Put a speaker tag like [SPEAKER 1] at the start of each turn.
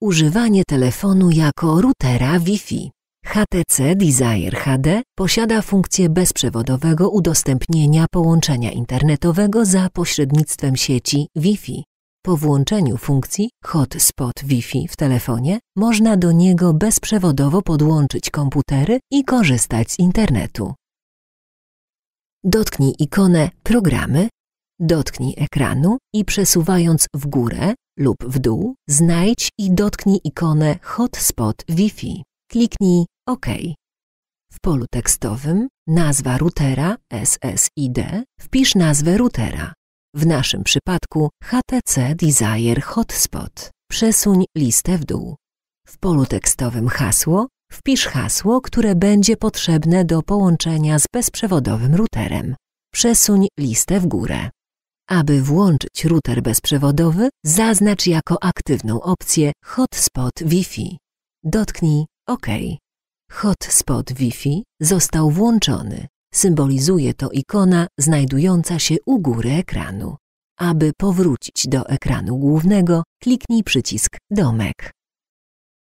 [SPEAKER 1] Używanie telefonu jako routera Wi-Fi. HTC Desire HD posiada funkcję bezprzewodowego udostępnienia połączenia internetowego za pośrednictwem sieci Wi-Fi. Po włączeniu funkcji Hotspot Wi-Fi w telefonie można do niego bezprzewodowo podłączyć komputery i korzystać z internetu. Dotknij ikonę Programy, dotknij ekranu i przesuwając w górę lub w dół znajdź i dotknij ikonę Hotspot Wi-Fi. Kliknij OK. W polu tekstowym nazwa routera SSID wpisz nazwę routera. W naszym przypadku HTC Desire Hotspot. Przesuń listę w dół. W polu tekstowym hasło wpisz hasło, które będzie potrzebne do połączenia z bezprzewodowym routerem. Przesuń listę w górę. Aby włączyć router bezprzewodowy, zaznacz jako aktywną opcję Hotspot Wi-Fi. Dotknij OK. Hotspot Wi-Fi został włączony. Symbolizuje to ikona znajdująca się u góry ekranu. Aby powrócić do ekranu głównego, kliknij przycisk Domek.